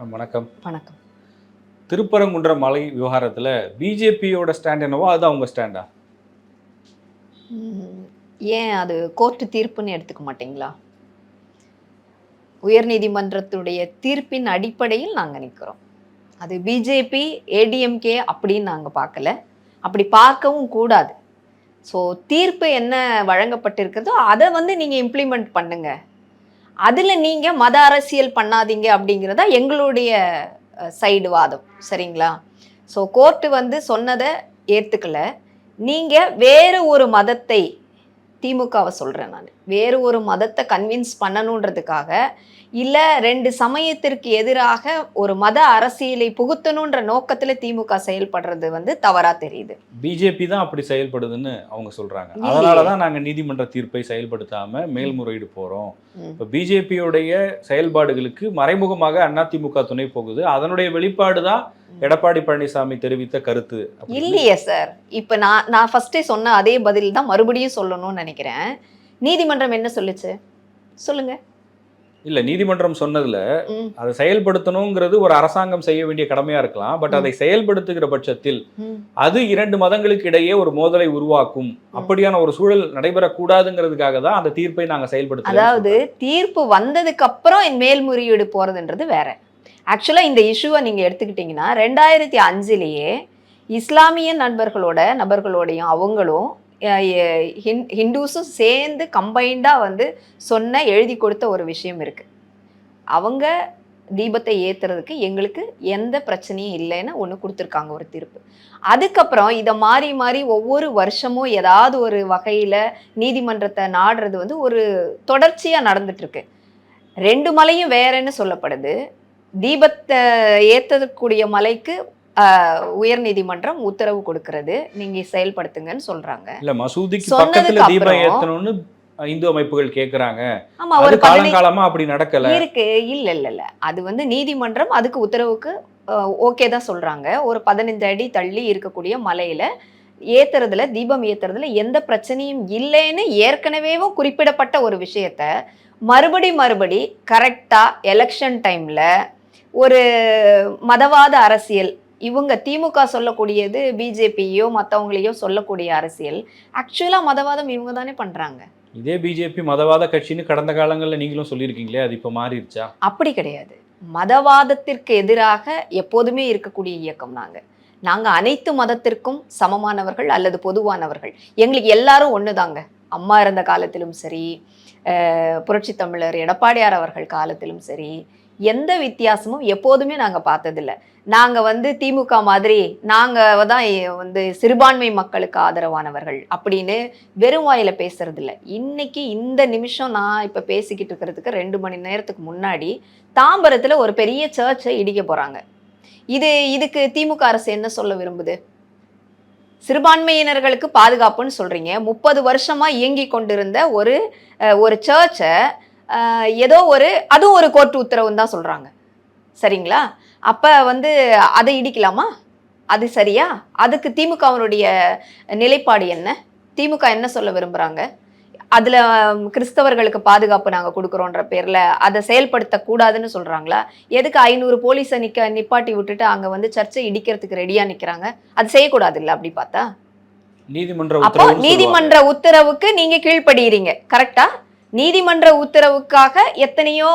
வணக்கம். வணக்கம். திருப்பரங்குன்ற மலை விவகாரத்தில் பிஜேபியோட ஸ்டாண்ட் என்னவோ அது அவங்க ஸ்டாண்டா ஏன் அது கோர்ட்டு தீர்ப்புன்னு எடுத்துக்க மாட்டீங்களா? உயர்நீதிமன்றத்துடைய தீர்ப்பின் அடிப்படையில் நாங்கள் நிற்கிறோம் அது பிஜேபி ஏடிஎம்கே அப்படின்னு நாங்கள் பார்க்கல. அப்படி பார்க்கவும் கூடாது. ஸோ தீர்ப்பு என்ன வழங்கப்பட்டிருக்கிறதோ அதை வந்து நீங்கள் இம்ப்ளிமெண்ட் பண்ணுங்க. அதில் நீங்கள் மத அரசியல் பண்ணாதீங்க அப்படிங்கிறதா எங்களுடைய சைடு வாதம். சரிங்களா? ஸோ கோர்ட்டு வந்து சொன்னதை ஏற்றுக்கல நீங்கள் வேறு ஒரு மதத்தை திமுகவை சொல்கிறேன் நான். வேறு ஒரு மதத்தை கன்வின்ஸ் பண்ணணுன்றதுக்காக இல்லை ரெண்டு சமயத்திற்கு எதிராக ஒரு மத அரசியலை புகுத்தணுன்ற நோக்கத்தில் திமுக செயல்படுறது வந்து தவறாக தெரியுது. பிஜேபி தான் அப்படி செயல்படுதுன்னு அவங்க சொல்றாங்க. இல்லையே. அதனால தான் நாங்கள் நீதிமன்ற தீர்ப்பை செயல்படுத்தாம மேல்முறையீடு போறோம். ம். இப்போ பிஜேபியோடைய செயல்பாடுகளுக்கு மறைமுகமாக அதிமுக துணை போகுது. அதனுடைய வெளிப்பாடு தான் எடப்பாடி பழனிசாமி தெரிவித்த கருத்து. இல்லையே சார் இப்போ நான் நான் ஃபஸ்ட்டே சொன்ன அதே பதில் தான் மறுபடியும் சொல்லணும்னு நினைக்கிறேன். நீதிமன்றம் என்ன சொல்லுச்சு? சொல்லுங்க. இல்ல நீதிமன்றம் சொன்னதுல அதை செயல்படுத்தணுங்கிறது ஒரு அரசாங்கம் செய்ய வேண்டிய கடமையா இருக்கலாம். பட் அதை செயல்படுத்துகிற பட்சத்தில். அது இரண்டு மதங்களுக்கு இடையே ஒரு மோதலை உருவாக்கும். அப்படியான ஒரு சூழல் நடைபெறக்கூடாதுங்கிறதுக்காக தான் அந்த தீர்ப்பை நாங்க செயல்படுத்த அதாவது தீர்ப்பு வந்ததுக்கு அப்புறம் இந்த மேல்முறையீடு போறதுன்றது வேற. ஆக்சுவலா இந்த இஷ்யூவை நீங்க எடுத்துக்கிட்டீங்கன்னா ரெண்டாயிரத்தி அஞ்சுலேயே இஸ்லாமிய நண்பர்களோட நபர்களோடையும் அவங்களும் ஹின்- ஹிந்துஸும் சேர்ந்து கம்பைண்டாக வந்து சொன்ன எழுதி கொடுத்த ஒரு விஷயம் இருக்குது அவங்க தீபத்தை ஏற்றுறதுக்கு எங்களுக்கு எந்த பிரச்சனையும் இல்லைன்னு ஒன்று கொடுத்துருக்காங்க ஒரு தீர்ப்பு. அதுக்கப்புறம் இதை மாறி மாறி ஒவ்வொரு வருஷமும் ஏதாவது ஒரு வகையில் நீதிமன்றத்தை நாடுறது வந்து ஒரு தொடர்ச்சியாக நடந்துட்டுருக்கு ரெண்டு மலையும் வேறன்னு சொல்லப்படுது. தீபத்தை ஏற்றக்கூடிய மலைக்கு உயர்நீதிமன்றம் உத்தரவு கொடுக்கிறது. நீங்க செயல்படுத்துங்கன்னு சொல்றாங்க. இல்ல மசூதிக்கு பக்கத்துல தீபம் ஏத்தணும்னு இந்து அமைப்புகள் கேக்குறாங்க. ஆமா ஒரு காலங்காலமா அப்படி நடக்கல. இருக்கு. இல்ல இல்ல இல்ல. அது வந்து நீதிமன்றம் அதுக்கு உத்தரவுக்கு ஓகே தான் சொல்றாங்க. ஒரு பதினஞ்சு அடி தள்ளி இருக்கக்கூடிய மலையில ஏத்துறதுல தீபம் ஏத்துறதுல எந்த பிரச்சனையும் இல்லைன்னு ஏற்கனவேவும் குறிப்பிடப்பட்ட ஒரு விஷயத்த மறுபடி மறுபடி கரெக்டா எலெக்ஷன் டைம்ல ஒரு மதவாத அரசியல் இவங்க திமுக சொல்லக்கூடியது பிஜேபியோ மற்றவங்களையோ சொல்லக்கூடிய அரசியல். ஆக்சுவலாக மதவாதம் இவங்க தானே பண்ணுறாங்க இதே பிஜேபி மதவாத கட்சின்னு கடந்த காலங்கள்ல நீங்களும் சொல்லியிருக்கீங்களே அது இப்ப மாறிடுச்சா? அப்படி கிடையாது. மதவாதத்திற்கு எதிராக எப்போதுமே இருக்கக்கூடிய இயக்கம் நாங்க. நாங்க அனைத்து மதத்திற்கும் சமமானவர்கள் அல்லது பொதுவானவர்கள். எங்களுக்கு எல்லாரும் ஒண்ணுதாங்க. அம்மா இருந்த காலத்திலும் சரி புரட்சி தமிழர் எடப்பாடியார் அவர்கள் காலத்திலும் சரி எந்த வித்தியாசமும் எப்போதுமே நாங்கள் பார்த்ததில்ல. நாங்கள் வந்து திமுக மாதிரி நாங்கள் தான் வந்து சிறுபான்மை மக்களுக்கு ஆதரவானவர்கள் அப்படின்னு வெறும் வாயில் பேசுறதில்ல. இன்னைக்கு இந்த நிமிஷம் நான் இப்போ பேசிக்கிட்டு இருக்கிறதுக்கு ரெண்டு மணி நேரத்துக்கு முன்னாடி தாம்பரத்தில் ஒரு பெரிய சர்ச்சை இடிக்க போகிறாங்க இது இதுக்கு திமுக அரசு என்ன சொல்ல விரும்புது? சிறுபான்மையினர்களுக்கு பாதுகாப்புன்னு சொல்கிறீங்க முப்பது வருஷமாக இயங்கி கொண்டிருந்த ஒரு ஒரு சர்ச்சை ஏதோ ஒரு அதுவும் ஒரு கோர்ட்டு உத்தரவுன்னு தான் சொல்றாங்க. சரிங்களா? அப்ப வந்து அதை இடிக்கலாமா? அது சரியா? அதுக்கு திமுகவினுடைய நிலைப்பாடு என்ன? திமுக என்ன சொல்ல விரும்புறாங்க? அதுல கிறிஸ்தவர்களுக்கு பாதுகாப்பு நாங்க கொடுக்குறோன்ற பேர்ல அதை செயல்படுத்த கூடாதுன்னு சொல்றாங்களா? எதுக்கு ஐநூறு போலீஸை நிக்க நிப்பாட்டி விட்டுட்டு அங்க வந்து சர்ச்சை இடிக்கிறதுக்கு ரெடியா நிக்கிறாங்க? அது செய்யக்கூடாது இல்ல அப்படி பார்த்தா? நீதிமன்ற அப்போ நீதிமன்ற உத்தரவுக்கு நீங்க கீழ்ப்படுகிறீங்க கரெக்டா நீதிமன்ற உத்தரவுக்காக எத்தனையோ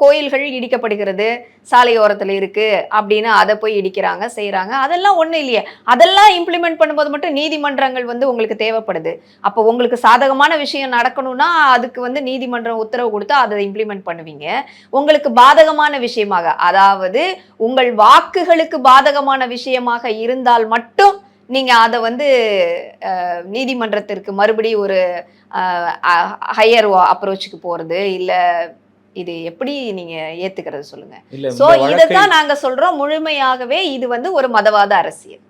கோயில்கள் இடிக்கப்படுகிறது. சாலையோரத்தில் இருக்குது அப்படின்னு அதை போய் இடிக்கிறாங்க செய்கிறாங்க அதெல்லாம் ஒன்றும் இல்லையே. அதெல்லாம் இம்ப்ளிமெண்ட் பண்ணும்போது மட்டும் நீதிமன்றங்கள் வந்து உங்களுக்கு தேவைப்படுது. அப்போ உங்களுக்கு சாதகமான விஷயம் நடக்கணும்னா அதுக்கு வந்து நீதிமன்றம் உத்தரவு கொடுத்தா அதை இம்ப்ளிமெண்ட் பண்ணுவீங்க. உங்களுக்கு பாதகமான விஷயமாக அதாவது உங்கள் வாக்குகளுக்கு பாதகமான விஷயமாக இருந்தால் மட்டும் நீங்க அதை வந்து நீதிமன்றத்திற்கு மறுபடி ஒரு ஹையர் அப்ரோச்சுக்கு போறது இல்ல இது எப்படி நீங்க ஏத்துக்கிறது சொல்லுங்க. சோ இதைத்தான் நாங்க சொல்றோம். முழுமையாகவே இது வந்து ஒரு மதவாத அரசியல்.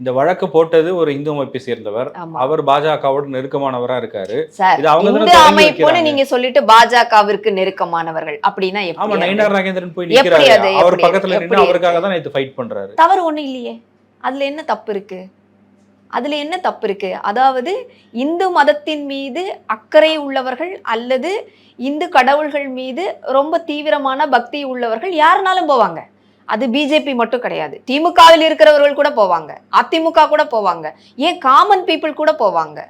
இந்த வழக்கு போட்டது ஒரு இந்து அமைப்பை சேர்ந்தவர். அவர் பாஜகவோட நெருக்கமானவரா இருக்காரு. இந்த அமைப்புன்னு. நீங்க சொல்லிட்டு பாஜகவிற்கு நெருக்கமானவர்கள் அப்படின்னா ஆமா? நயினார் நாகேந்திரன் போய் நிக்கிறாரு? அவர் பக்கத்துல? நின்று அவருக்காக தான் ஃபைட் பண்றாரு. தவறு ஒண்ணும் இல்லையே. அதுல என்ன தப்பு இருக்கு? அதில் என்ன தப்பு இருக்குது அதாவது இந்து மதத்தின் மீது அக்கறை உள்ளவர்கள் அல்லது இந்து கடவுள்கள் மீது ரொம்ப தீவிரமான பக்தி உள்ளவர்கள் யாருனாலும் போவாங்க. அது பிஜேபி மட்டும் கிடையாது. திமுகவில் இருக்கிறவர்கள் கூட போவாங்க. அதிமுக கூட போவாங்க. ஏன் காமன் பீப்புள் கூட போவாங்க?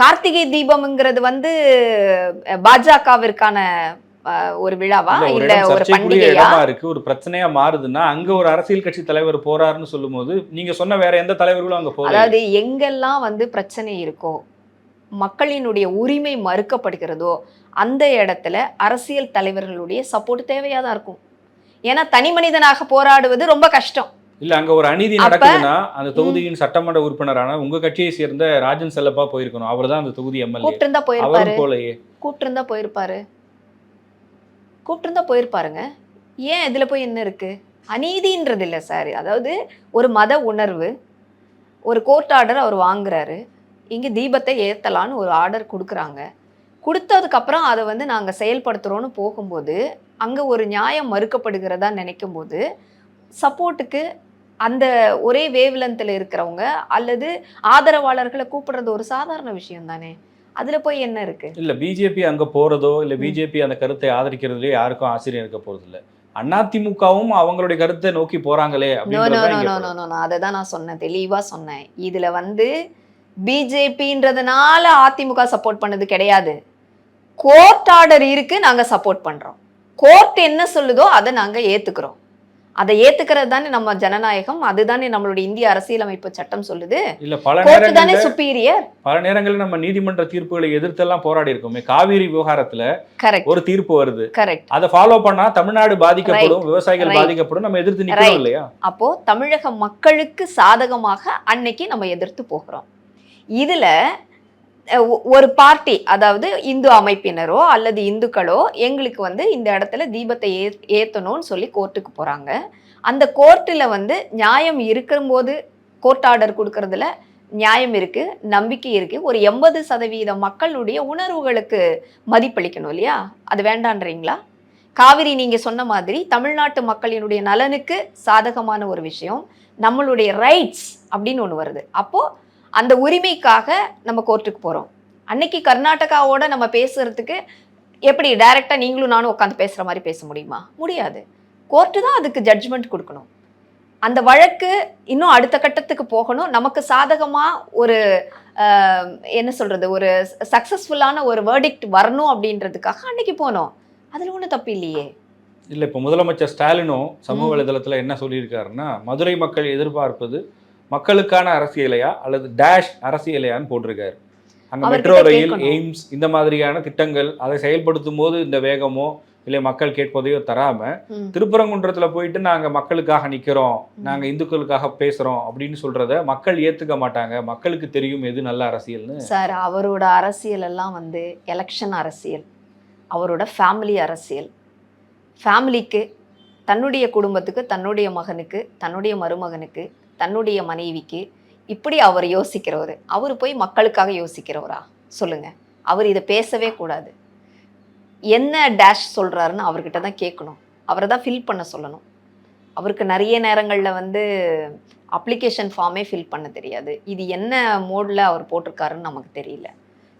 கார்த்திகை தீபம்ங்கிறது வந்து பாஜகவிற்கான ஒரு விழாவா? இல்ல, ஒரு பண்டிகையா? இருக்கு. ஒரு பிரச்சனையா மாறுதுன்னா அங்க ஒரு அரசியல் கட்சி தலைவர் போறாருன்னு சொல்லும்போது நீங்க சொன்ன வேற எந்த தலைவர்களும் அங்க போகல. அதாவது எங்கெல்லாம் வந்து பிரச்சனை இருக்கோ மக்களினுடைய உரிமை மறுக்கப்படுகிறதோ அந்த இடத்துல அரசியல் தலைவர்களுடைய சப்போர்ட் தேவையா தான் இருக்கும். ஏன்னா தனி மனிதனாக போராடுவது ரொம்ப கஷ்டம். இல்ல அங்க ஒரு அநீதி நடக்குதுன்னா அந்த தொகுதியின் சட்டமன்ற உறுப்பினரான உங்க கட்சியை சேர்ந்த ராஜன் செல்லப்பா போயிருக்கணும். அவர்தான் அந்த தொகுதி எம்எல்ஏ. கூப்பிட்டு இருந்தா போயிருப்பாரு கூப்பிட்டு இருந்தா போயிருப்பாரு. கூப்பிட்டுருந்தா போயிருப்பாருங்க. ஏன் இதில் போய் என்ன இருக்குது அநீதின்றது இல்லை சார். அதாவது ஒரு மத உணர்வு ஒரு கோர்ட் ஆர்டர் அவர் வாங்குறாரு. இங்கே தீபத்தை ஏற்றலான்னு ஒரு ஆர்டர் கொடுக்குறாங்க. கொடுத்ததுக்கப்புறம் அதை வந்து நாங்கள் செயல்படுத்துகிறோன்னு போகும்போது அங்கே ஒரு நியாயம் மறுக்கப்படுகிறதா நினைக்கும் போது சப்போர்ட்டுக்கு அந்த ஒரே வேவ்லென்த்தில் இருக்கிறவங்க அல்லது ஆதரவாளர்களை கூப்பிடுறது ஒரு சாதாரண விஷயம் தானே அதில் போய் என்ன இருக்கு? இல்ல பிஜேபி அங்க போறதோ இல்ல பிஜேபி அந்த கருத்தை ஆதரிக்கிறதுலயோ யாருக்கும் ஆசிரியர் இருக்க போறது இல்ல. அதிமுகவும் அவங்களுடைய கருத்தை நோக்கி நோ நோ அதை தான் நான் சொன்னேன். தெளிவாக சொன்னேன். இதில் வந்து பிஜேபின்றதுனால அதிமுக சப்போர்ட் பண்ணது கிடையாது. கோர்ட் ஆர்டர் இருக்கு நாங்கள் சப்போர்ட் பண்ணுறோம் கோர்ட் என்ன சொல்லுதோ அதை நாங்கள் ஏற்றுக்கிறோம் அதை ஏற்றுக்கிறது தானே நம்ம ஜனநாயகம் அதுதானே நம்மளுடைய இந்திய அரசியலமைப்பு சட்டம் சொல்லுது. இல்ல பல நேரங்கள்ல சுப்பீரியர் பல நேரங்களில் நம்ம நீதிமன்ற தீர்ப்புகளை எதிர்த்தெல்லாம் போராடி இருக்கோமே. காவிரி விவகாரத்துல கரெக்ட் ஒரு தீர்ப்பு வருது. கரெக்ட் அதை ஃபாலோ பண்ணா தமிழ்நாடு பாதிக்கப்படும் விவசாயிகள். பாதிக்கப்படும் நம்ம எதிர்த்து நிக்கிறோம். இல்லையா? அப்போ தமிழக மக்களுக்கு சாதகமாக அன்னைக்கு நம்ம எதிர்த்து போகிறோம். இதுல ஒரு பார்ட்டி அதாவது இந்து அமைப்பினரோ அல்லது இந்துக்களோ எங்களுக்கு வந்து இந்த இடத்துல தீபத்தை ஏ ஏற்றணும்னு சொல்லி கோர்ட்டுக்கு போகிறாங்க அந்த கோர்ட்டில் வந்து நியாயம் இருக்கும்போது கோர்ட் ஆர்டர் கொடுக்கறதுல நியாயம் இருக்கு நம்பிக்கை இருக்கு. ஒரு எண்பது சதவீத மக்களுடைய உணர்வுகளுக்கு மதிப்பளிக்கணும் இல்லையா? அது வேண்டான்றீங்களா? காவிரி நீங்க சொன்ன மாதிரி தமிழ்நாட்டு மக்களினுடைய நலனுக்கு சாதகமான ஒரு விஷயம் நம்மளுடைய ரைட்ஸ் அப்படின்னு ஒன்று வருது. அப்போது அந்த உரிமைக்காக நம்ம கோர்ட்டுக்கு போறோம். அன்னைக்கு கர்நாடகாவோட நம்ம பேசுறதுக்கு எப்படி டைரக்டா நீங்களும் நானும் உட்காந்து பேசுற மாதிரி பேச முடியுமா? முடியாது. கோர்ட்டு தான் அதுக்கு ஜட்ஜ்மெண்ட் கொடுக்கணும். அந்த வழக்கு இன்னும் அடுத்த கட்டத்துக்கு போகணும். நமக்கு சாதகமா ஒரு என்ன சொல்றது ஒரு சக்சஸ்ஃபுல்லான ஒரு வேர்டிக்ட் வரணும் அப்படின்றதுக்காக அன்னைக்கு போனோம். அதுல ஒன்றும் தப்பு இல்லையே. இல்ல இப்ப முதலமைச்சர் ஸ்டாலினும் சமூக. வலைதளத்துல என்ன சொல்லியிருக்காருன்னா மதுரை மக்கள் எதிர்பார்ப்பது மக்களுக்கான அரசியலையா அல்லது டேஷ் அரசியலையான்னு போட்டிருக்காரு அங்க மெட்ரோ ரயில். எய்ம்ஸ் இந்த மாதிரியான திட்டங்கள் அதை செயல்படுத்தும் போது இந்த வேகமோ இல்லை மக்கள் கேட்பதையோ தராம. திருப்பரங்குன்றத்துல போயிட்டு நாங்க மக்களுக்காக நிக்கிறோம் ம். நாங்க இந்துக்களுக்காக பேசுறோம் அப்படின்னு சொல்றத மக்கள் ஏத்துக்க மாட்டாங்க மக்களுக்கு தெரியும் எது நல்ல அரசியல்னு சார் அவரோட அரசியல் எல்லாம் வந்து எலெக்ஷன் அரசியல் அவரோட ஃபேமிலி அரசியல் ஃபேமிலிக்கு தன்னுடைய குடும்பத்துக்கு தன்னுடைய மகனுக்கு தன்னுடைய மருமகனுக்கு தன்னுடைய மனைவிக்கு இப்படி அவர் யோசிக்கிறவர் அவர் போய் மக்களுக்காக யோசிக்கிறவரா? சொல்லுங்க. அவர் இதை பேசவே கூடாது. என்ன டேஷ் சொல்கிறாருன்னு அவர்கிட்ட தான் கேட்கணும். அவரை தான் ஃபில் பண்ண சொல்லணும். அவருக்கு நிறைய நேரங்களில் வந்து அப்ளிகேஷன் ஃபார்மே ஃபில் பண்ண தெரியாது. இது என்ன மோடில் அவர் போட்டிருக்காருன்னு நமக்கு தெரியல.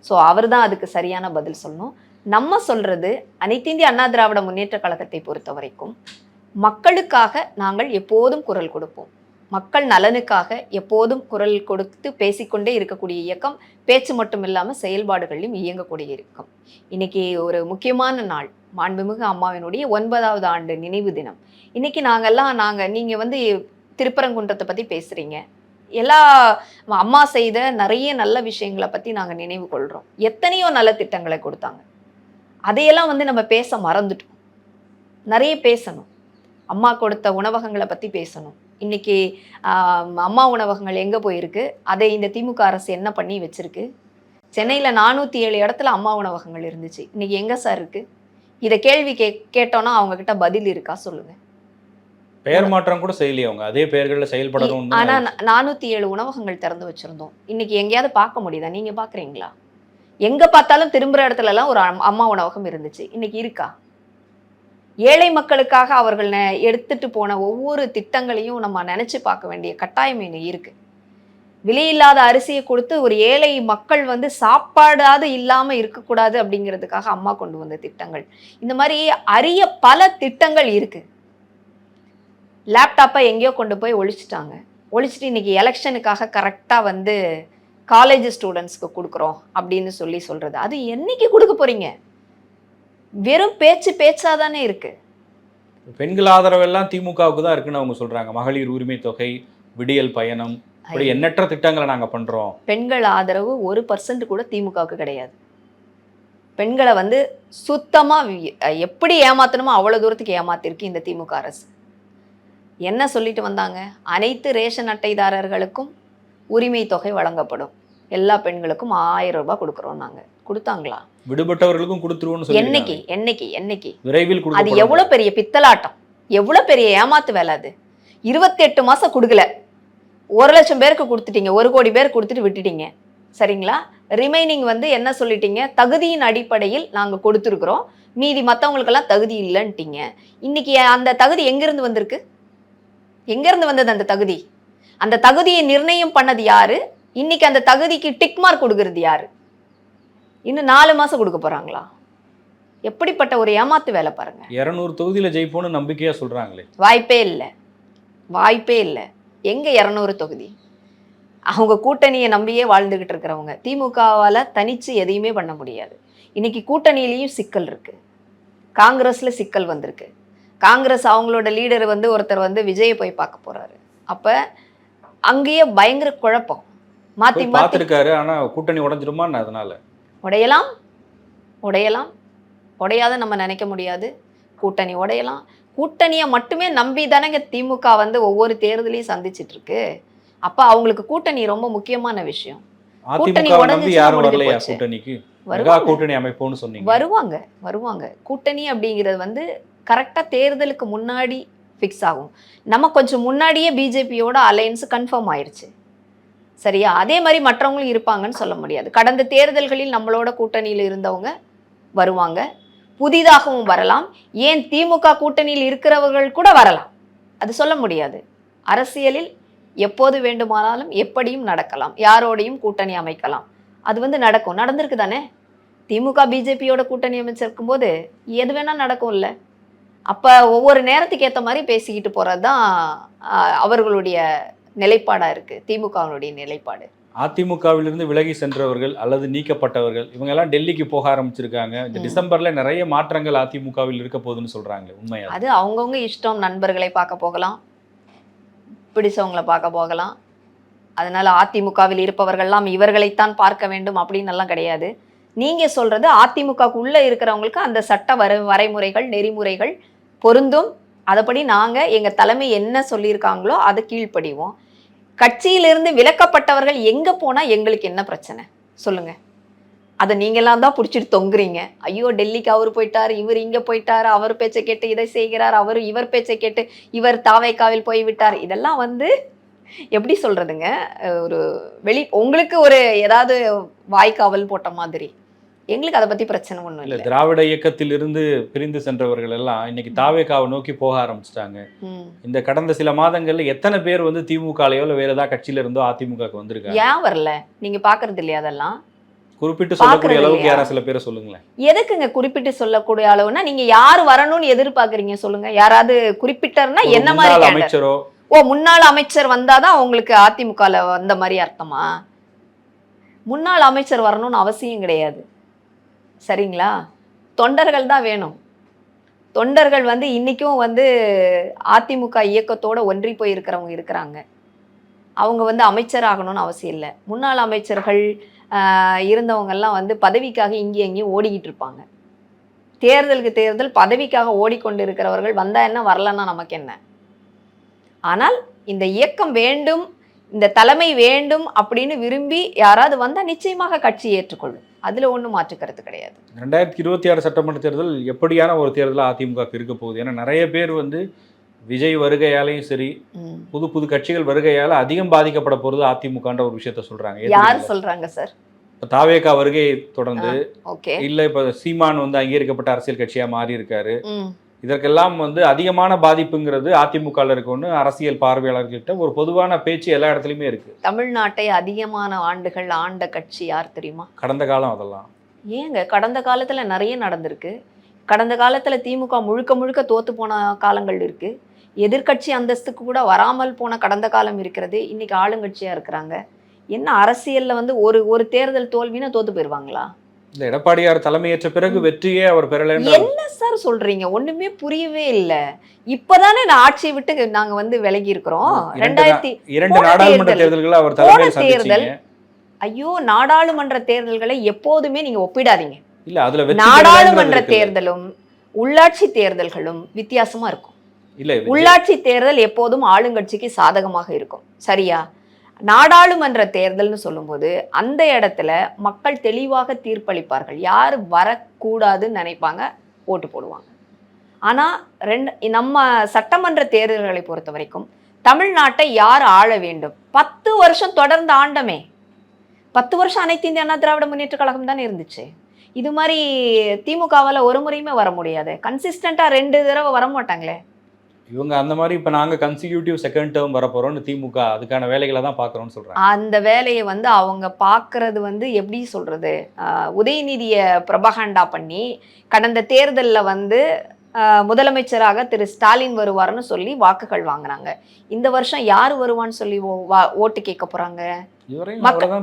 ஸோ அவர் தான் அதுக்கு சரியான பதில் சொல்லணும். நம்ம சொல்கிறது அனைத்திந்திய அண்ணா திராவிட முன்னேற்ற கழகத்தை பொறுத்த வரைக்கும் மக்களுக்காக நாங்கள் எப்போதும் குரல் கொடுப்போம். மக்கள் நலனுக்காக எப்போதும் குரல் கொடுத்து பேசிக்கொண்டே இருக்கக்கூடிய இயக்கம் பேச்சு மட்டும் இல்லாமல் செயல்பாடுகளிலும் இயங்கக்கூடிய இயக்கம். இன்னைக்கு ஒரு முக்கியமான நாள். மாண்புமிகு அம்மாவினுடைய ஒன்பதாவது ஆண்டு நினைவு தினம். இன்னைக்கு நாங்கெல்லாம் நாங்கள் நீங்கள் வந்து திருப்பரங்குன்றத்தை பற்றி பேசுகிறீங்க எல்லா அம்மா செய்த நிறைய நல்ல விஷயங்களை பற்றி நாங்கள் நினைவு கொள்கிறோம் எத்தனையோ நல்ல திட்டங்களை கொடுத்தாங்க. அதையெல்லாம் வந்து நம்ம பேச மறந்துட்டோம். நிறைய பேசணும். அம்மா கொடுத்த உணவகங்களை பற்றி பேசணும். இன்னைக்கு அம்மா உணவகங்கள் எங்கே போயிருக்கு? அதை இந்த திமுக அரசு என்ன பண்ணி வச்சிருக்கு? சென்னையில் நானூற்றி ஏழு இடத்துல அம்மா உணவகங்கள் இருந்துச்சு. இன்னைக்கு எங்கே சார் இருக்கு? இதை கேள்வி கே கேட்டோன்னா அவங்க கிட்ட பதில் இருக்கா சொல்லுங்க. பெயர் மாற்றம் கூட செய்யலையே அவங்க. அதே பெயர்கள்ல செயல்படணும் ஆனா நானூத்தி ஏழு உணவகங்கள் திறந்து வச்சிருந்தோம். இன்னைக்கு எங்கேயாவது பார்க்க முடியுதா? நீங்க பாக்குறீங்களா எங்க பார்த்தாலும் திரும்புற இடத்துல எல்லாம் ஒரு அம்- அம்மா உணவகம் இருந்துச்சு. இன்னைக்கு இருக்கா? ஏழை மக்களுக்காக அவர்கள் நெ- எடுத்துட்டு போன ஒவ்வொரு திட்டங்களையும் நம்ம நினைச்சு பார்க்க வேண்டிய கட்டாயம் இன்னும் இருக்கு. விலையில்லாத அரிசியை கொடுத்து ஒரு ஏழை மக்கள் வந்து சாப்பாடாது இல்லாமல் இருக்கக்கூடாது அப்படிங்கிறதுக்காக அம்மா கொண்டு வந்த திட்டங்கள். இந்த மாதிரி அரிய பல திட்டங்கள் இருக்கு. லேப்டாப்பை எங்கேயோ கொண்டு போய் ஒழிச்சிட்டாங்க. ஒழிச்சிட்டு இன்னைக்கு எலெக்ஷனுக்காக கரெக்டாக வந்து காலேஜ் ஸ்டூடெண்ட்ஸ்க்கு கொடுக்குறோம் அப்படின்னு சொல்லி சொல்கிறது அது என்னைக்கு கொடுக்க போறீங்க? வெறும் பேச்சு பேச்சாக தானே இருக்கு. பெண்கள் ஆதரவு எல்லாம் திமுகவுக்கு தான் இருக்குன்னு அவங்க சொல்றாங்க. மகளிர் உரிமை தொகை விடியல் பயணம் இப்படி எண்ணற்ற திட்டங்களை நாங்க பண்றோம். பெண்கள் ஆதரவு ஒரு பர்சன்ட் கூட திமுகவுக்கு கிடையாது. பெண்களை வந்து சுத்தமாக எப்படி ஏமாத்தணுமோ அவ்வளோ தூரத்துக்கு ஏமாத்திருக்கு இந்த திமுக அரசு. என்ன சொல்லிட்டு வந்தாங்க? அனைத்து ரேஷன் அட்டைதாரர்களுக்கும் உரிமை தொகை வழங்கப்படும். எல்லா பெண்களுக்கும் ஆயிரம் ரூபாய் கொடுக்குறோம் நாங்கள் கொடுத்தாங்களா? விடுபட்டவர்களுக்கும் கொடுத்துருவோம்னு என்னைக்கு என்னைக்கு என்னைக்கு? விரைவில் அது எவ்வளோ பெரிய பித்தலாட்டம்? எவ்வளோ பெரிய ஏமாத்து வேலை அது? இருபத்தெட்டு மாதம் கொடுக்கல. ஒரு லட்சம் பேருக்கு கொடுத்துட்டீங்க ஒரு கோடி பேர் கொடுத்துட்டு விட்டுட்டீங்க. சரிங்களா? ரிமைனிங் வந்து என்ன சொல்லிட்டீங்க? தகுதியின் அடிப்படையில் நாங்கள் கொடுத்துருக்குறோம். மீதி மற்றவங்களுக்கெல்லாம் தகுதி இல்லைன்ட்டீங்க. இன்னைக்கு அந்த தகுதி எங்கேருந்து வந்திருக்கு? எங்கேருந்து வந்தது அந்த தகுதி? அந்த தகுதியை நிர்ணயம் பண்ணது யாரு? இன்னைக்கு அந்த தகுதிக்கு டிக் மார்க் கொடுக்கறது யாரு? இன்னும் நாலு மாசம் கொடுக்க போறாங்களா? எப்படிப்பட்ட ஒரு ஏமாத்து வேலை பாருங்க. இருநூறு தொகுதியில ஜெயிப்போம்னு நம்பிக்கையா சொல்றாங்களே. வாய்ப்பே இல்லை. வாய்ப்பே இல்லை. எங்க இரநூறு தொகுதி? அவங்க கூட்டணியை நம்பியே வாழ்ந்துகிட்டு இருக்கிறவங்க. திமுகவால தனிச்சு எதையுமே பண்ண முடியாது. இன்னைக்கு கூட்டணியிலையும் சிக்கல் இருக்கு. காங்கிரஸ்ல சிக்கல் வந்திருக்கு. காங்கிரஸ் அவங்களோட லீடர் வந்து ஒருத்தர் வந்து விஜயை போய் பார்க்க போறாரு. அப்ப அங்கேயே பயங்கர குழப்பம். மாத்தி போய் மாத்தி. பார்த்திருக்காரு ஆனா கூட்டணி உடஞ்சிருமான்னு அதனால. உடையலாம் உடையலாம். உடையாத நம்ம நினைக்க முடியாது. கூட்டணி உடையலாம். கூட்டணியை மட்டுமே நம்பி தானேங்க திமுக வந்து ஒவ்வொரு தேர்தலையும் சந்திச்சிட்டு இருக்கு அப்ப அவங்களுக்கு கூட்டணி ரொம்ப முக்கியமான விஷயம். கூட்டணி மெகா வருவாங்க. வருவாங்க வருவாங்க. கூட்டணி அப்படிங்கிறது வந்து கரெக்டா தேர்தலுக்கு முன்னாடி ஃபிக்ஸ் ஆகும். நம்ம கொஞ்சம் முன்னாடியே பிஜேபியோட அலையன்ஸ் கன்ஃபார்ம் ஆயிருச்சு. சரியா? அதே மாதிரி மற்றவங்களும் இருப்பாங்கன்னு சொல்ல முடியாது. கடந்த தேர்தல்களில் நம்மளோட கூட்டணியில் இருந்தவங்க வருவாங்க. புதிதாகவும் வரலாம். ஏன் திமுக கூட்டணியில் இருக்கிறவர்கள் கூட வரலாம்? அது சொல்ல முடியாது. அரசியலில் எப்போது வேண்டுமானாலும் எப்படியும் நடக்கலாம். யாரோடையும் கூட்டணி அமைக்கலாம். அது வந்து நடக்கும். நடந்திருக்கு தானே? திமுக பிஜேபியோட கூட்டணி அமைச்சிருக்கும் போது எது நடக்கும் நடக்கும்ல. அப்போ ஒவ்வொரு நேரத்துக்கு ஏற்ற மாதிரி பேசிக்கிட்டு போகிறது தான் அவர்களுடைய நிலைப்பாடா இருக்கு? திமுகவினுடைய நிலைப்பாடு. அதிமுகவிலிருந்து விலகி சென்றவர்கள் அல்லது நீக்கப்பட்டவர்கள் இவங்க எல்லாம் டெல்லிக்கு போக ஆரம்பிச்சிருக்காங்க. இந்த. டிசம்பர்ல நிறைய மாற்றங்கள் அதிமுகவில் இருக்க போகுதுன்னு சொல்றாங்க உண்மையா? அது அவங்கவுங்க இஷ்டம் நண்பர்களை பார்க்க போகலாம். பிடிச்சவங்களை பார்க்க போகலாம். அதனால அதிமுகவில் இருப்பவர்கள்லாம் இவர்களைத்தான் பார்க்க வேண்டும் அப்படின்னு எல்லாம் கிடையாது. நீங்க சொல்றது அதிமுகக்குள்ள இருக்கிறவங்களுக்கு அந்த சட்ட வர வரைமுறைகள் நெறிமுறைகள் பொருந்தும். அதப்படி நாங்க எங்க தலைமை என்ன சொல்லியிருக்காங்களோ அதை கீழ்ப்படிவோம். கட்சியிலிருந்து விலக்கப்பட்டவர்கள் எங்கே போனால் எங்களுக்கு என்ன பிரச்சனை? சொல்லுங்கள் அதை நீங்களாம் தான் பிடிச்சிட்டு தொங்குறீங்க. ஐயோ டெல்லிக்கு அவர் போயிட்டார் இவர் இங்கே போயிட்டார் அவர் பேச்சை கேட்டு இதை செய்கிறார் அவர் இவர் பேச்சை கேட்டு இவர் தாவைக்காவில் போய் விட்டார். இதெல்லாம் வந்து எப்படி சொல்கிறதுங்க ஒரு வெளி உங்களுக்கு ஒரு ஏதாவது வாய்க்காவல் போட்ட மாதிரி. எங்களுக்கு அதை பத்தி பிரச்சனை ஒண்ணும் இல்ல திராவிட இயக்கத்தில் இருந்து பிரிந்து சென்றவர்கள் எல்லாம் இன்னைக்கு தாவேக்காவை நோக்கி போக ஆரம்பிச்சிட்டாங்க. இந்த கடந்த சில மாதங்கள்ல எத்தனை பேர் வந்து திமுகலையோ இல்ல வேற ஏதாவது கட்சியில இருந்தோ அதிமுகக்கு வந்திருக்காங்க? ஏன் வரல? நீங்க பாக்குறது இல்லையா அதெல்லாம்? குறிப்பிட்டு சொல்லக்கூடிய அளவுக்கு? யாரா சில பேரை சொல்லுங்களேன். எதுக்குங்க குறிப்பிட்டு சொல்லக்கூடிய அளவுனா நீங்க யார் வரணும்னு எதிர்பார்க்கறீங்க சொல்லுங்க. யாராவது குறிப்பிட்டாருன்னா ஒரு என்ன மாதிரி அமைச்சரோ? ஓ முன்னாள் அமைச்சர் வந்தாதான் உங்களுக்கு அதிமுகல வந்த மாதிரி அர்த்தமா? முன்னாள் அமைச்சர் வரணும்னு அவசியம் கிடையாது. சரிங்களா? தொண்டர்கள் தான் வேணும். தொண்டர்கள் வந்து இன்றைக்கும் வந்து அதிமுக இயக்கத்தோட ஒன்றி போய் இருக்கிறவங்க இருக்கிறாங்க. அவங்க வந்து அமைச்சராகணும்னு அவசியம் இல்லை. முன்னாள் அமைச்சர்கள் இருந்தவங்கெல்லாம் வந்து பதவிக்காக இங்கேயும் எங்கேயும் ஓடிக்கிட்டு இருப்பாங்க. தேர்தலுக்கு தேர்தல் பதவிக்காக ஓடிக்கொண்டு இருக்கிறவர்கள் வந்தால் என்ன வரலன்னா நமக்கு என்ன? ஆனால் இந்த இயக்கம் வேண்டும் இந்த தலைமை வேண்டும் அப்படின்னு விரும்பி யாராவது வந்தா நிச்சயமாக கட்சி ஏற்றுக்கொள்ளும். அதுல ஒண்ணும் மாற்றுக்கிறது கிடையாது. ரெண்டாயிரத்தி இருபத்தி ஆறு சட்டமன்ற தேர்தல் எப்படியான ஒரு தேர்தலாக அதிமுக இருக்க போகுது? ஏன்னா நிறைய பேர் வந்து விஜய் வருகையாலையும் சரி. புது புது கட்சிகள் வருகையால அதிகம் பாதிக்கப்பட போறது அதிமுகன்ற ஒரு விஷயத்த சொல்றாங்க. யார்? சொல்றாங்க சார்? இப்ப தாவேகா வருகை தொடர்ந்து ஓகே. இல்ல இப்ப சீமான் வந்து அங்கீகரிக்கப்பட்ட அரசியல் கட்சியா மாறி இருக்காரு இதற்கெல்லாம் வந்து அதிகமான பாதிப்புங்கிறது அதிமுகவில் இருக்குன்னு அரசியல் பார்வையாளர்கிட்ட ஒரு பொதுவான பேச்சு எல்லா இடத்துலையுமே இருக்கு. தமிழ்நாட்டை அதிகமான ஆண்டுகள் ஆண்ட கட்சி யார் தெரியுமா? கடந்த காலம் அதெல்லாம். ஏங்க கடந்த காலத்துல நிறைய நடந்திருக்கு. கடந்த காலத்துல திமுக முழுக்க முழுக்க தோத்து போன காலங்கள் இருக்கு. எதிர்க்கட்சி அந்தஸ்துக்கு கூட வராமல் போன கடந்த காலம் இருக்கிறது. இன்னைக்கு ஆளுங்கட்சியா இருக்கிறாங்க. என்ன அரசியல்ல வந்து ஒரு ஒரு தேர்தல் தோல்வினா தோத்து போயிருவாங்களா? இந்த எடப்பாடியார் தலைமையேற்ற பிறகு வெற்றியே அவர் பெறலைன்ற என்ன சார் சொல்றீங்க? ஒண்ணுமே புரியவே இல்ல. இப்பதானே நான் ஆட்சியை விட்டு நாங்க வந்து விலகி இருக்கிறோம் ரெண்டாயிரத்தி இரண்டு நாடாளுமன்ற தேர்தல். தேர்தல்களை அவர் தலைமையில் தேர்தல். ஐயோ நாடாளுமன்ற தேர்தல்களை எப்போதுமே நீங்க ஒப்பிடாதீங்க. இல்ல அதுல நாடாளுமன்ற. தேர்தலும் உள்ளாட்சி தேர்தல்களும் வித்தியாசமா இருக்கும். இல்ல உள்ளாட்சி தேர்தல் எப்போதும் ஆளுங்கட்சிக்கு சாதகமாக இருக்கும். சரியா? நாடாளுமன்ற தேர்தல்னு சொல்லும்போது அந்த இடத்துல மக்கள் தெளிவாக தீர்ப்பளிப்பார்கள். யார் வரக்கூடாதுன்னு நினைப்பாங்க ஓட்டு போடுவாங்க. ஆனால் ரெண்டு நம்ம சட்டமன்ற தேர்தல்களை பொறுத்த வரைக்கும் தமிழ்நாட்டை யார் ஆள வேண்டும்? பத்து வருஷம் தொடர்ந்து ஆண்டமே. பத்து வருஷம் அனைத்து இந்திய அண்ணா திராவிட முன்னேற்ற கழகம் தானே இருந்துச்சு. இது மாதிரி திமுகவால் ஒரு முறையுமே வர முடியாது. கன்சிஸ்டண்ட்டாக ரெண்டு தடவை வர மாட்டாங்களே இவங்க அந்த மாதிரி இப்ப நாங்க கன்சிக்யூட்டிவ் செகண்ட் டேர்ம் வர போறோம்னு திமுக அதுக்கான வேலைகளை தான் பாக்குறோம்னு சொல்றாங்க. அந்த வேலையை வந்து அவங்க பார்க்கறது வந்து எப்படி சொல்றது? ஆஹ் உதயநிதியை பிரபகாண்டா பண்ணி கடந்த தேர்தலில் வந்து முதலமைச்சராக திரு ஸ்டாலின் வருவார்னு சொல்லி வாக்குகள் வாங்குனாங்க இந்த வருஷம் யார் வருவான்னு சொல்லி ஓட்டு கேட்க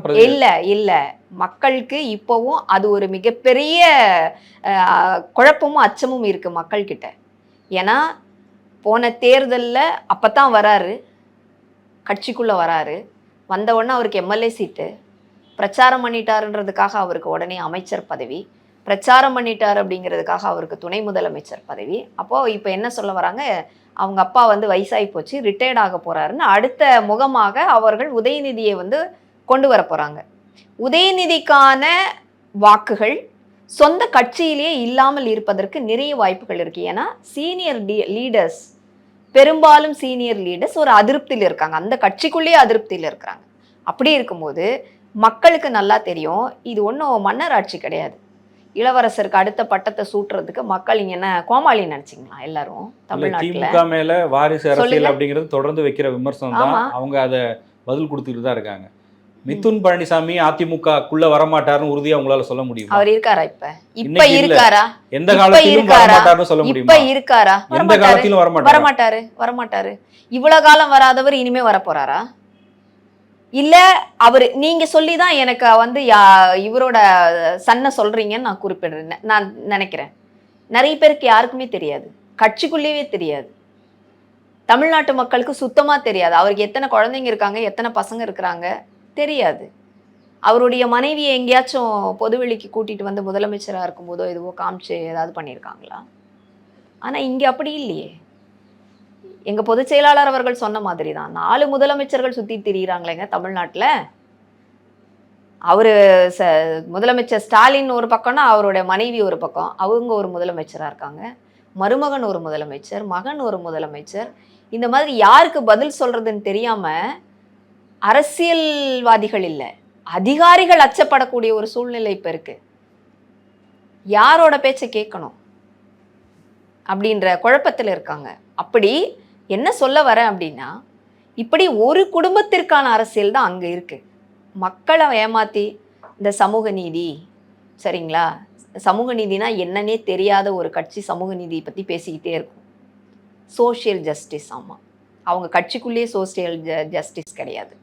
பிரதி- இல்ல இல்ல. மக்களுக்கு இப்போவும் அது ஒரு மிகப்பெரிய குழப்பமும் அச்சமும் இருக்கு மக்கள் கிட்ட ஏன்னா போன தேர்தலில் அப்போ தான் வராரு. கட்சிக்குள்ளே வராரு. வந்த உடனே அவருக்கு எம்எல்ஏ சீட்டு பிரச்சாரம் பண்ணிட்டாருன்றதுக்காக அவருக்கு உடனே அமைச்சர் பதவி. பிரச்சாரம் பண்ணிட்டார் அப்படிங்கிறதுக்காக அவருக்கு துணை முதலமைச்சர் பதவி. அப்போது இப்போ என்ன சொல்ல வராங்க? அவங்க அப்பா வந்து வயசாகி போச்சு ரிட்டையர்ட் ஆக போகிறாருன்னு அடுத்த முகமாக அவர்கள் உதயநிதியை வந்து கொண்டு வர போகிறாங்க உதயநிதிக்கான வாக்குகள் சொந்த கட்சியிலேயே இல்லாமல் இருப்பதற்கு நிறைய வாய்ப்புகள் இருக்குது ஏன்னா சீனியர் லீடர்ஸ் பெரும்பாலும் சீனியர் லீடர்ஸ் ஒரு அதிருப்தியில் இருக்காங்க. அந்த கட்சிக்குள்ளேயே அதிருப்தியில் இருக்கிறாங்க. அப்படி இருக்கும்போது மக்களுக்கு நல்லா தெரியும் இது ஒன்றும் மன்னர் ஆட்சி கிடையாது. இளவரசருக்கு அடுத்த பட்டத்தை சூட்டுறதுக்கு மக்கள் இங்க என்ன கோமாளி நினைச்சிங்களா எல்லாரும் தமிழ்நாட்டுல? மேல வாரிசு அரசியல். அப்படிங்கிறது தொடர்ந்து வைக்கிற விமர்சனம் தான். அவங்க அத பதில் கொடுத்துட்டு தான் இருக்காங்க. மிதுன் பழனிசாமி அதிமுகக்குள்ள வரமாட்டாருன்னு உறுதியா உங்களால சொல்ல முடியுமா? அவர் இருக்காரா இப்ப? இப்ப. இருக்காரா? எந்த இப்ப காலத்திலும்? வரமாட்டாருன்னு சொல்ல இப்ப முடியுமா? இருக்காரா? எந்த காலத்திலும் வரமாட்டாரு? வரமாட்டாரு. வரமாட்டாரு. இவ்வளவு காலம் வராதவர் இனிமே வர போறாரா இல்ல அவர் நீங்க சொல்லி தான் எனக்கு வந்து இவரோட சன்னை சொல்றீங்கன்னு நான் குறிப்பிடுறேன். நான் நினைக்கிறேன். நிறைய பேருக்கு யாருக்குமே தெரியாது. கட்சிக்குள்ளேயே தெரியாது. தமிழ்நாட்டு மக்களுக்கு சுத்தமா தெரியாது. அவருக்கு எத்தனை குழந்தைங்க இருக்காங்க எத்தனை பசங்க இருக்கிறாங்க தெரியாது. அவருடைய மனைவியை எங்கேயாச்சும் பொதுவெளிக்கு கூட்டிட்டு வந்து முதலமைச்சராக இருக்கும்போதோ எதுவோ காமிச்சு ஏதாவது பண்ணியிருக்காங்களா? ஆனால் இங்கே அப்படி இல்லையே. எங்கள் பொதுச் செயலாளர் அவர்கள் சொன்ன மாதிரி தான் நாலு முதலமைச்சர்கள் சுற்றி திரியிறாங்களேங்க தமிழ்நாட்டில். அவர் ச முதலமைச்சர் ஸ்டாலின் ஒரு பக்கம்னா அவருடைய மனைவி ஒரு பக்கம். அவங்க ஒரு முதலமைச்சராக இருக்காங்க. மருமகன் ஒரு முதலமைச்சர் மகன் ஒரு முதலமைச்சர். இந்த மாதிரி யாருக்கு பதில் சொல்கிறதுன்னு தெரியாமல் அரசியல்வாதிகள் இல்லை. அதிகாரிகள் அச்சப்படக்கூடிய ஒரு சூழ்நிலை இப்போ இருக்கு. யாரோட பேச்சை கேட்கணும்? அப்படின்ற குழப்பத்தில் இருக்காங்க. அப்படி என்ன சொல்ல வரேன் அப்படின்னா இப்படி ஒரு குடும்பத்திற்கான அரசியல் தான் அங்கே இருக்கு. மக்களை ஏமாத்தி இந்த சமூக நீதி சரிங்களா? சமூக நீதினா என்னன்னே தெரியாத ஒரு கட்சி சமூக நீதியை பற்றி பேசிக்கிட்டே இருக்கும். சோஷியல் ஜஸ்டிஸ் ஆமாம் அவங்க கட்சிக்குள்ளேயே சோஷியல் ஜ ஜஸ்டிஸ் கிடையாது.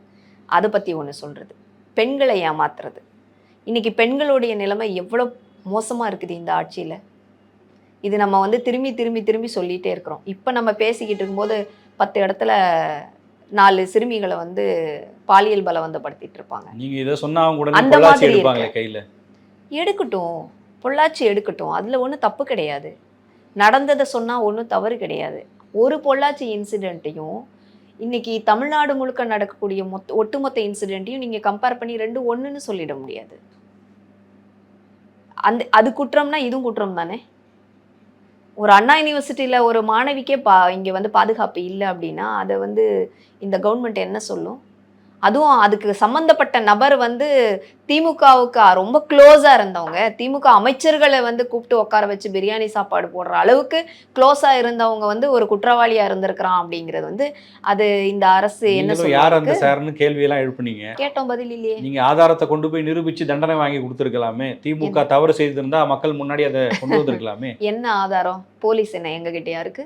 அதை பற்றி ஒன்று சொல்கிறது பெண்களை ஏமாத்துறது. இன்னைக்கு பெண்களுடைய நிலைமை எவ்வளோ மோசமாக இருக்குது இந்த ஆட்சியில்? இது நம்ம வந்து திரும்பி திரும்பி திரும்பி சொல்லிகிட்டே இருக்கிறோம். இப்போ நம்ம பேசிக்கிட்டு இருக்கும்போது பத்து இடத்துல நாலு சிறுமிகளை வந்து பாலியல் பலவந்தப்படுத்திட்டு இருப்பாங்க. நீங்க இதை சொன்னா அவங்க அந்த மாதிரி கையில? எடுக்கட்டும். பொள்ளாச்சி எடுக்கட்டும். அதில் ஒன்றும் தப்பு கிடையாது. நடந்ததை சொன்னால் ஒன்றும் தவறு கிடையாது. ஒரு பொள்ளாச்சி இன்சிடெண்ட்டையும் இன்னைக்கு தமிழ்நாடு முழுக்க நடக்கக்கூடிய மொத்த ஒட்டுமொத்த இன்சிடெண்ட்டையும் நீங்கள் கம்பேர் பண்ணி ரெண்டு ஒன்றுன்னு சொல்லிட முடியாது. அந்த அது குற்றம்னா இதுவும் குற்றம் தானே ஒரு அண்ணா யூனிவர்சிட்டியில் ஒரு மாணவிக்கே பா இங்கே வந்து பாதுகாப்பு இல்லை அப்படின்னா அதை வந்து இந்த கவர்மெண்ட் என்ன சொல்லும்? அதுவும் அதுக்கு சம்மந்தப்பட்ட நபர் வந்து திமுகவுக்கு ரொம்ப க்ளோஸாக இருந்தவங்க. திமுக அமைச்சர்களை வந்து கூப்பிட்டு உட்கார வச்சு பிரியாணி சாப்பாடு போடுற அளவுக்கு க்ளோஸாக இருந்தவங்க வந்து ஒரு குற்றவாளியாக இருந்திருக்கிறான் அப்படிங்கிறது வந்து அது இந்த அரசு என்ன யார் அந்த சார்னு கேள்வி எல்லாம் எழுப்புனீங்க? கேட்டோம் பதில் இல்லையே. நீங்க ஆதாரத்தை கொண்டு போய் நிரூபிச்சு தண்டனை வாங்கி கொடுத்துருக்கலாமே. திமுக தவறு செய்திருந்தா மக்கள் முன்னாடி அதை கொண்டு வந்திருக்கலாமே. என்ன ஆதாரம்? போலீஸ் என்ன எங்ககிட்டயா இருக்கு?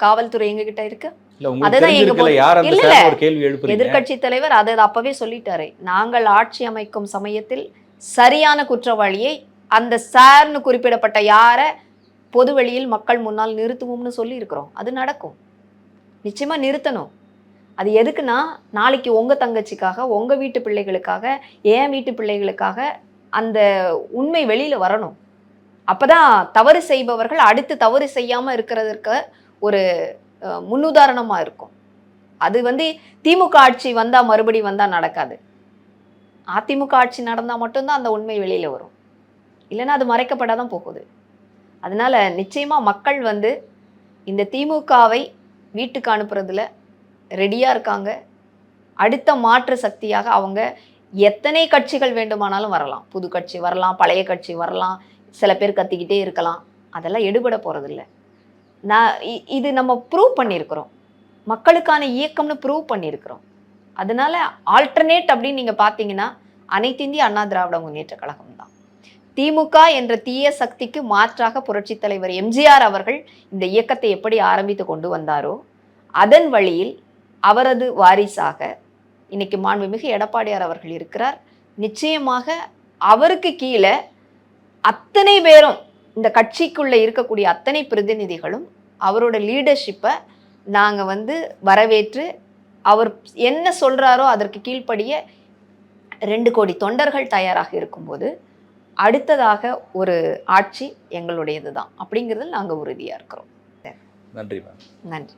காவல்துறை எங்ககிட்ட இருக்கு? எதிர்க்கட்சி தலைவர் அதை அப்பவே சொல்லிட்டாரு. நாங்கள் ஆட்சி அமைக்கும் சமயத்தில் சரியான குற்றவாளியை அந்த சார்னு குறிப்பிடப்பட்ட யாரை பொது வெளியில் மக்கள் முன்னால் நிறுத்துவோம்னு சொல்லி இருக்கிறோம் அது நடக்கும். நிச்சயமா நிறுத்தணும். அது எதுக்குன்னா நாளைக்கு உங்க தங்கச்சிக்காக உங்க வீட்டு பிள்ளைகளுக்காக என் வீட்டு பிள்ளைகளுக்காக அந்த உண்மை வெளியில வரணும். அப்பதான் தவறு செய்பவர்கள் அடுத்து தவறு செய்யாம இருக்கிறதற்கு ஒரு முன்னுதாரணமாக இருக்கும். அது வந்து திமுக ஆட்சி வந்தால் மறுபடி வந்தால் நடக்காது. அதிமுக ஆட்சி நடந்தால் மட்டும்தான் அந்த உண்மை வெளியில் வரும். இல்லைன்னா அது மறைக்கப்படாதான் போகுது. அதனால் நிச்சயமாக மக்கள் வந்து இந்த திமுகவை வீட்டுக்கு அனுப்புறதுல ரெடியாக இருக்காங்க. அடுத்த மாற்று சக்தியாக அவங்க எத்தனை கட்சிகள் வேண்டுமானாலும் வரலாம். புது கட்சி வரலாம் பழைய கட்சி வரலாம் சில பேர் கத்திக்கிட்டே இருக்கலாம். அதெல்லாம் எடுபட போகிறதில்ல நான் இது நம்ம ப்ரூவ் பண்ணியிருக்கிறோம் மக்களுக்கான இயக்கம்னு ப்ரூவ் பண்ணியிருக்கிறோம் அதனால ஆல்டர்னேட் அப்படின்னு நீங்கள் பார்த்தீங்கன்னா அனைத்து இந்திய அண்ணா திராவிட முன்னேற்ற கழகம் தான். திமுக என்ற தீய சக்திக்கு மாற்றாக புரட்சித் தலைவர் எம்ஜிஆர் அவர்கள் இந்த இயக்கத்தை எப்படி ஆரம்பித்து கொண்டு வந்தாரோ அதன் வழியில் அவரது வாரிசாக இன்னைக்கு மாண்புமிகு எடப்பாடியார் அவர்கள் இருக்கிறார். நிச்சயமாக அவருக்கு கீழே அத்தனை பேரும் இந்த கட்சிக்குள்ள இருக்கக்கூடிய அத்தனை பிரதிநிதிகளும் அவரோட லீடர்ஷிப்பை நாங்க வந்து வரவேற்று அவர் என்ன சொல்றாரோ அதற்கு கீழ்ப்படிய ரெண்டு கோடி தொண்டர்கள் தயாராக இருக்கும்போது அடுத்ததாக ஒரு ஆட்சி எங்களுடையது தான் அப்படிங்கிறதுல நாங்கள் உறுதியாக இருக்கிறோம். நன்றி மேம். நன்றி.